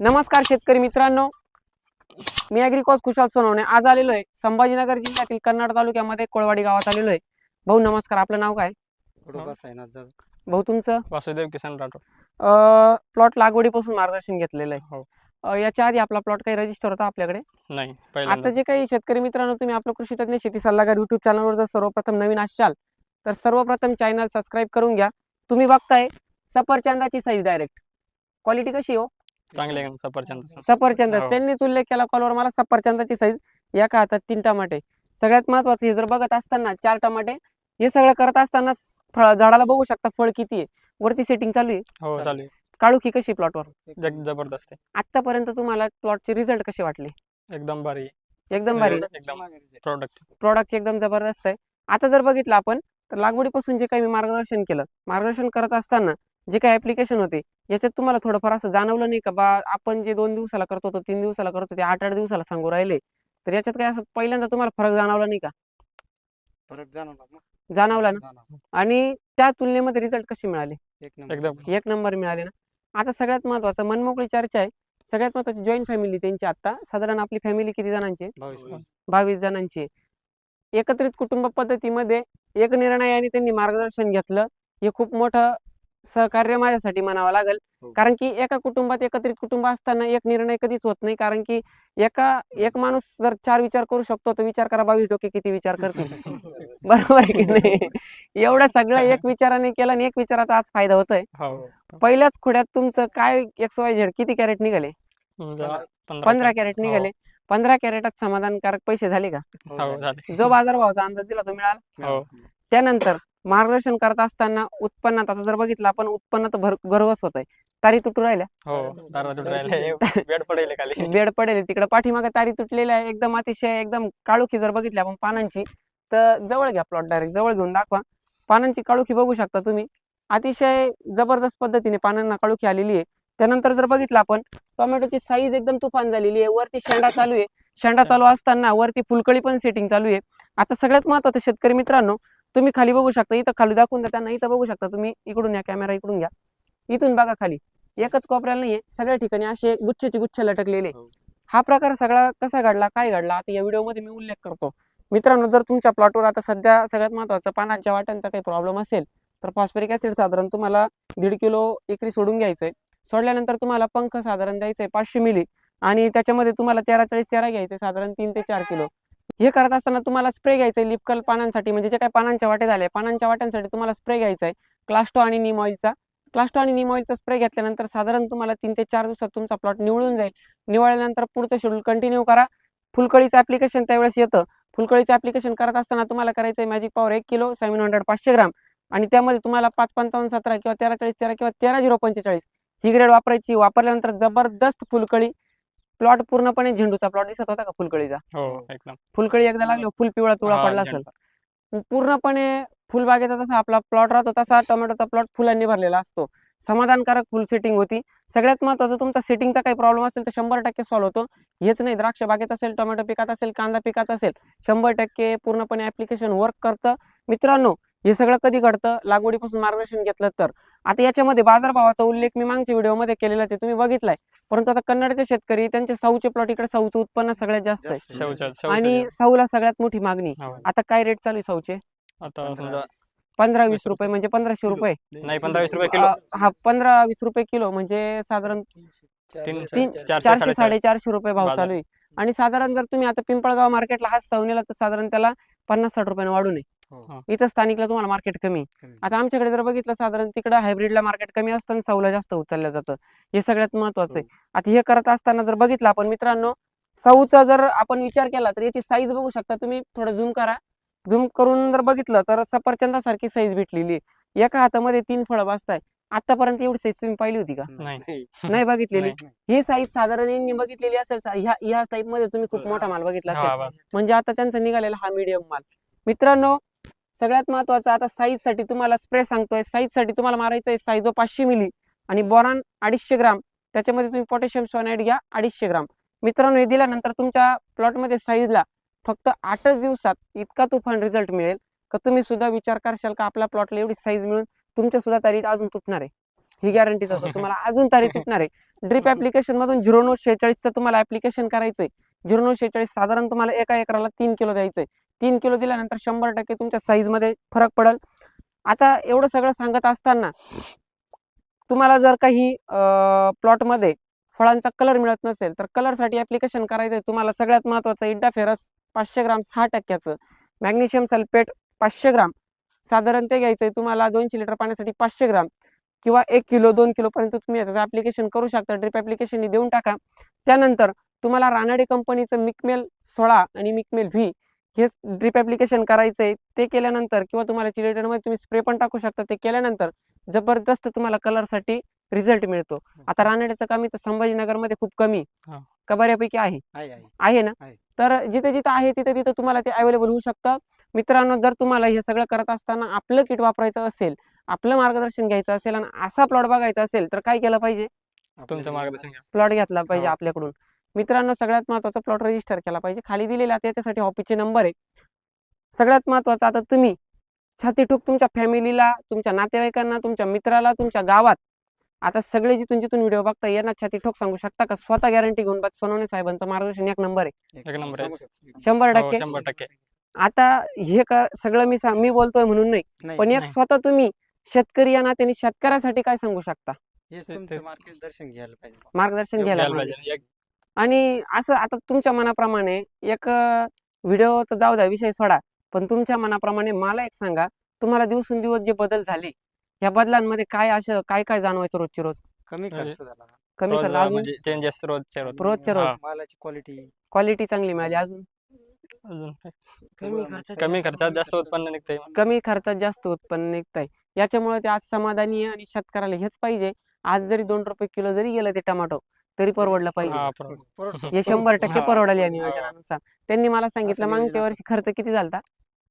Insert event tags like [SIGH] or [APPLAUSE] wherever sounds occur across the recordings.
नमस्कार शेतकरी मित्रांनो. मी अॅग्रिकॉस कुशाल सोनवणे. आज आलेलो आहे संभाजीनगर जिल्ह्यातील कन्नड तालुक्यामध्ये कोळवाडी गावात आलेलो आहे. भाऊ नमस्कार. आपलं नाव काय. भाऊ तुमचं? वासुदेव किसन राठोड. प्लॉट लागवडीपासून मार्गदर्शन घेतलेलं आहे. हो. याच्या आधी आपला प्लॉट काही रजिस्टर होता आपल्याकडे? नाही आता जे काही शेतकरी मित्रांनो तुम्ही आपलं कृषी तज्ञ शेती सल्लागार युट्यूब चॅनलवर जर सर्वप्रथम नवीन असाल तर सर्वप्रथम चॅनल सबस्क्राईब करून घ्या. तुम्ही बघताय सफरचंदाची साईज डायरेक्ट क्वालिटी कशी हो? चांगले सफरचंद सफरचंद. हो. त्यांनीच उल्लेख केला कॉलवर मला सफरचंदाची साईज एका हातात तीन टमाटे. सगळ्यात महत्वाचं हे जर बघत असताना चार टमाटे हे सगळं करत असताना फळ झाडाला बघू शकता फळ किती आहे. वरती सेटिंग चालू आहे. हो चालू आहे. काळुखी कशी प्लॉटवर जग जबरदस्त आतापर्यंत तुम्हाला प्लॉटचे रिझल्ट कसे वाटले? एकदम भारी आहे. एकदम भारी एकदम प्रोडक्ट प्रॉडक्ट एकदम जबरदस्त आहे. आता जर बघितलं आपण तर लागवडीपासून जे काही मी मार्गदर्शन केलं मार्गदर्शन करत असताना जे काही ऍप्लिकेशन होते याच्यात तुम्हाला थोडंफार असं जाणवलं नाही का बा आपण जे दोन दिवसाला करत होतो तीन दिवसाला करत होतो ते आठ आठ दिवसाला सांगू राहिले तर याच्यात काय असं पहिल्यांदा तुम्हाला फरक जाणवला नाही का फरक जाणवला ना? जाणवला ना जाणवला. आणि त्या तुलनेमध्ये रिझल्ट कसे मिळाले एक नंबर. एकदम एक नंबर मिळाले ना आता सगळ्यात महत्वाचं मनमोकळी चर्चा आहे सगळ्यात महत्वाची जॉईंट फॅमिली त्यांची आता साधारण आपली फॅमिली किती जणांची आहे? बावीस जणांची आहे. एकत्रित कुटुंब पद्धतीमध्ये एक निर्णयाने त्यांनी मार्गदर्शन घेतलं हे खूप मोठं सहकार्य माझ्यासाठी म्हणावं लागेल. हो. कारण की एका कुटुंबात एकत्रित कुटुंब असताना एक निर्णय कधीच होत नाही. कारण की एका एक माणूस जर चार विचार करू शकतो तर विचार करा बावीस डोके किती विचार करतील [LAUGHS] बरोबर आहे की नाही? एवढं सगळं एक विचाराने केलं आणि एक विचाराचा आज फायदा होतोय. हो. पहिल्याच खोड्यात तुमचं काय एक्स वाय झेड किती कॅरेट निघाले? पंधरा कॅरेट. निघाले. पंधरा कॅरेटात समाधानकारक पैसे झाले का? हो, हो जो बाजारभावाचा अंदाज दिला तो मिळाला. हो. त्यानंतर मार्गदर्शन करत असताना उत्पन्नात आता जर बघितलं आपण उत्पन्नात भर भरवस होत आहे तारी तुटू राहिल्या. हो दारा तुट राहिले बेड [LAUGHS] पडेल खाली. [LAUGHS] बेड पडेल. तिकडे पाठीमागे तारी तुटलेल्या आहे. एकदम अतिशय एकदम काळोखी जर बघितली आपण पानांची तर जवळ घ्या प्लॉट डायरेक्ट जवळ घेऊन दाखवा. पानांची काळोखी बघू शकता तुम्ही. अतिशय जबरदस्त पद्धतीने पानांना काळोखी आलेली आहे. त्यानंतर जर बघितलं आपण टोमॅटोची साईज एकदम तुफान झालेली आहे. वरती शेंडा चालू आहे. शेंडा [LAUGHS] चालू असताना वरती फुलकळी पण सेटिंग चालू आहे. आता सगळ्यात महत्वाचं शेतकरी मित्रांनो तुम्ही खाली बघू शकता इथं खाली दाखवून देताना इथं बघू शकता तुम्ही. इकडून या कॅमेरा इकडून घ्या. इथून बघा खाली. एकच कोपऱ्याला नाहीये सगळ्या ठिकाणी असे गुच्छाचे गुच्छ लटकलेले. हो. हा प्रकार सगळा कसा घडला काय घडला आता या व्हिडिओमध्ये मी उल्लेख करतो. मित्रांनो जर तुमच्या प्लॉटवर आता सध्या सगळ्यात महत्वाचं पानांच्या वाट्यांचा काही प्रॉब्लेम असेल तर फॉस्फरिक ऍसिड साधारण तुम्हाला दीड किलो एकरी सोडून घ्यायचंय. सोडल्यानंतर तुम्हाला पंख साधारण द्यायचंय पाचशे मिली आणि त्याच्यामध्ये तुम्हाला तेरा चाळीस तेरा घ्यायचे साधारण तीन ते चार किलो. हे करत असताना तुम्हाला स्प्रे घ्यायचंय लिपकल पानांसाठी. म्हणजे जे काही पानांच्या वाटे झाले पानांच्या वाट्यांसाठी तुम्हाला स्प्रे घ्यायचा आहे क्लास्टो आणि निम ऑइलचा क्लास्टो आणि निम ऑइलचा स्प्रे घेतल्यानंतर साधारण तुम्हाला तीन ते चार दिवसात तुमचा प्लॉट निवळून जाईल. निवळल्यानंतर पुढचं शेड्यूल कंटिन्यू करा. फुलकळीचं ऍप्लिकेशन त्यावेळेस येतं. फुलकळीचं ऍप्लिकेशन करत असताना तुम्हाला करायचं आहे मॅजिक पॉवर एक किलो सेव्हन हंड्रेड पाचशे ग्राम. आणि त्यामध्ये तुम्हाला पाच पंचावन्न सतरा किंवा तेरा चाळीस तेरा किंवा तेरा झिरो पंचेचाळीस ही ग्रेड वापरायची. वापरल्यानंतर जबरदस्त फुलकळी प्लॉट पूर्णपणे झेंडूचा प्लॉट दिसत होता का फुलकळीचा? हो एकदम. फुलकळी एकदा लागली फुल पिवळा पिवळा पडला असेल. पूर्णपणे फुलबागेचा जसा आपला प्लॉट राहतो तसा टोमॅटोचा प्लॉट फुलांनी भरलेला असतो. समाधानकारक फुल सेटिंग होती. सगळ्यात महत्वाचं तुमचा सेटिंगचा काही प्रॉब्लेम असेल तर शंभर टक्के सॉल्व्ह होतो. हेच नाही द्राक्ष बागेत असेल टोमॅटो पिकात असेल कांदा पिकात असेल शंभर टक्के पूर्णपणे ऍप्लिकेशन वर्क करतं. मित्रांनो हे सगळं कधी घडतं लागवडीपासून मार्गदर्शन घेतलं तर आता याच्यामध्ये बाजारभावाचा उल्लेख मी मागच्या व्हिडिओमध्ये केलेलाच आहे तुम्ही बघितलाय परंतु आता कन्नडचे शेतकरी त्यांचे साऊचे प्लॉट इकडे साऊचं उत्पन्न सगळ्यात जास्त आहे आणि. साऊला सगळ्यात मोठी मागणी हो. आता काय रेट चालू आहे साऊचे आता पंधरा वीस. रुपये म्हणजे पंधराशे किलो. रुपये नाही पंधरा वीस रुपये किलो हा पंधरा वीस रुपये किलो म्हणजे साधारण चारशे चारशे साडेचार. साडेचारशे रुपये भाव. चालू आहे आणि साधारण जर तुम्ही आता पिंपळगाव मार्केटला हाच साऊ नेला तर साधारण त्याला पन्नास साठ रुपयाने वाढू नये. इथं स्थानिकला तुम्हाला मार्केट कमी. आता आमच्याकडे जर बघितलं साधारण तिकडं हायब्रिडला मार्केट कमी असतं आणि साऊला जास्त उचललं जातं. हे सगळ्यात महत्वाचं आहे. आता हे करत असताना जर बघितलं आपण मित्रांनो साऊचा जर आपण विचार केला तर याची साईज बघू शकता तुम्ही. थोडं झूम करा. झूम करून जर बघितलं तर सफरचंदासारखी साईज भेटलेली आहे. एका हातामध्ये तीन फळं बसताय. आतापर्यंत एवढी साईज तुम्ही पाहिली होती का? नाही. नाही. बघितलेली. ही साईज साधारण यांनी बघितलेली असेल ह्या टाईपमध्ये तुम्ही खूप मोठा माल बघितला हा, असेल. म्हणजे आता त्यांचा निघालेला हा मीडियम माल. मित्रांनो सगळ्यात महत्वाचं आता साईजसाठी तुम्हाला स्प्रे सांगतोय. साईजसाठी तुम्हाला मारायचं आहे साईजो पाचशे मिली आणि बोरान अडीचशे ग्राम. त्याच्यामध्ये तुम्ही पोटॅशियम सोनाईड घ्या अडीचशे ग्राम. मित्रांनो हे दिल्यानंतर तुमच्या प्लॉटमध्ये साईजला फक्त आठच दिवसात इतका तुफान रिझल्ट मिळेल. का तुम्ही सुद्धा विचार करशाल का आपल्या प्लॉटला एवढी साईज मिळून तुमच्या सुद्धा तारीख अजून तुटणार आहे? ही गॅरंटी देतो. [LAUGHS] तुम्हाला अजून तारीख तुटणार आहे. ड्रिप ऍप्लिकेशन मधून झिरो नऊ शेहेचाळीसचं तुम्हाला ऍप्लिकेशन करायचंय. झिरो नऊ शेहेचाळीस साधारण तुम्हाला एका एकराला तीन किलो द्यायचंय. तीन किलो दिल्यानंतर शंभर टक्के तुमच्या साईजमध्ये फरक पडेल. आता एवढं सगळं सांगत असताना तुम्हाला जर काही प्लॉटमध्ये फळांचा कलर मिळत नसेल तर कलरसाठी ऍप्लिकेशन करायचंय तुम्हाला सगळ्यात महत्वाचं इड्डा फेरस पाचशे ग्राम सहा टक्क्याचं. मॅग्नेशियम सल्फेट पाचशे ग्राम. साधारण ते घ्यायचंय तुम्हाला दोनशे लिटर पाण्यासाठी पाचशे ग्राम. किंवा एक किलो दोन किलोपर्यंत तुम्ही याचं ऍप्लिकेशन करू शकता. ड्रिप ऍप्लिकेशन देऊन टाका. त्यानंतर तुम्हाला रानाडे कंपनीचं मिकमेल सोळा आणि मिकमेल व्ही हे ड्रिप ऍप्लिकेशन करायचंय ते केल्यानंतर किंवा तुम्हाला चिलिटरमध्ये तुम्ही स्प्रे पण टाकू शकता ते केल्यानंतर जबरदस्त तुम्हाला कलरसाठी रिझल्ट मिळतो. आता रानड्याचं काम इथं संभाजीनगरमध्ये खूप कमी. का बऱ्यापैकी आहे? आहे आहे. आहे ना. तर जिथे जिथे आहे तिथे तिथे तुम्हाला ते अवेलेबल होऊ शकतं. मित्रांनो जर तुम्हाला हे सगळं करत असताना आपलं किट वापरायचं असेल आपलं मार्गदर्शन घ्यायचं असेल आणि असा प्लॉट बघायचा असेल तर काय केलं पाहिजे? तुमचं मार्गदर्शन प्लॉट घेतला पाहिजे हो. आपल्याकडून. मित्रांनो सगळ्यात महत्त्वाचा प्लॉट रजिस्टर केला पाहिजे. खाली दिलेला त्याच्यासाठी ऑफिसचे नंबर आहे. सगळ्यात महत्वाचं आता तुम्ही छाती ठोक तुमच्या फॅमिलीला तुमच्या नातेवाईकांना तुमच्या मित्राला तुमच्या गावात आता सगळे जिथून जिथून व्हिडिओ बघता यांना छाती ठोक सांगू शकता का? स्वतः गॅरंटी घेऊन बघ. सोनवणे साहेबांचं मार्गदर्शन एक नंबर आहे. शंभर हो, टक्के. शंभर टक्के. आता हे का सगळं मी मी बोलतोय म्हणून नाही. पण एक. स्वतः तुम्ही शेतकरी या नात्याने शेतकऱ्यासाठी काय सांगू शकता? हेच ते- तुमचं ते- मार्केट दर्शन घ्यायला पाहिजे. मार्गदर्शन घ्यायला पाहिजे. आणि असं आता तुमच्या मनाप्रमाणे एक व्हिडिओ तर जाऊ द्या विषय सोडा. पण तुमच्या मनाप्रमाणे मला एक सांगा तुम्हाला दिवसेंदिवस जे बदल झाले या बदलांमध्ये काय असं काय काय जाणवायचं रोजची रोज? कमी म्हणजे- खर्च झाला कमी रोज खर्च अजून? म्हणजे चेंजेस रोजचे रोज. रोजच्या रोज. हा, मालाची क्वालिटी क्वालिटी चांगली मिळाली अजून? अजून काय? कमी कमी खर्चात जास्त उत्पन्न निघतंय कमी खर्चात जास्त उत्पन्न निघतंय. याच्यामुळे ते आज समाधानी आहे आणि शेतकऱ्याला हेच पाहिजे. आज जरी दोन रुपये किलो जरी गेलं ते टमाटो तरी परवडलं पाहिजे. हा. हे शंभर टक्के हा. परवडेल या. नियोजनानुसार. त्यांनी मला सांगितलं असं मागच्या वर्षी खर्च किती झाला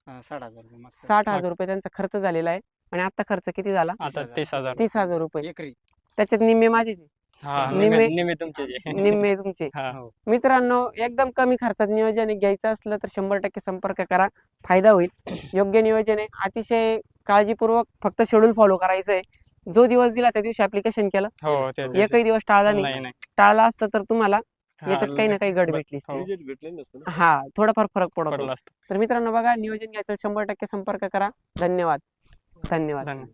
साठ हजार रुपये मागच्या साठ. हजार रुपये त्यांचा खर्च झालेला आहे आणि आता खर्च किती झाला? आता तीस हजार. तीस हजार. रुपये. एकरी. त्याच्यात निम्मे माझेच आहे. हा निम्मे- निम्मे निम्मे तुमचे जे. [LAUGHS] निम्मे तुमचे. हा. हो. मित्रांनो एकदम कमी खर्चात नियोजन घ्यायचं असलं तर शंभर टक्के संपर्क करा. फायदा होईल. योग्य नियोजन आहे. अतिशय काळजीपूर्वक फक्त शेड्यूल फॉलो करायचं आहे जो दिवस दिला त्या दिवशी ऍप्लिकेशन केलं. हो ते एकही दिवस टाळला नाही. नाही नाही. टाळला असतं तर तुम्हाला हा, याच्यात काही ना काही गड भेटली असती. हो. हा थोडाफार फरक पडतो. पडलं असतं. तर मित्रांनो बघा नियोजन घ्यायचं शंभर टक्के संपर्क करा. धन्यवाद. धन्यवाद. धन्यवाद.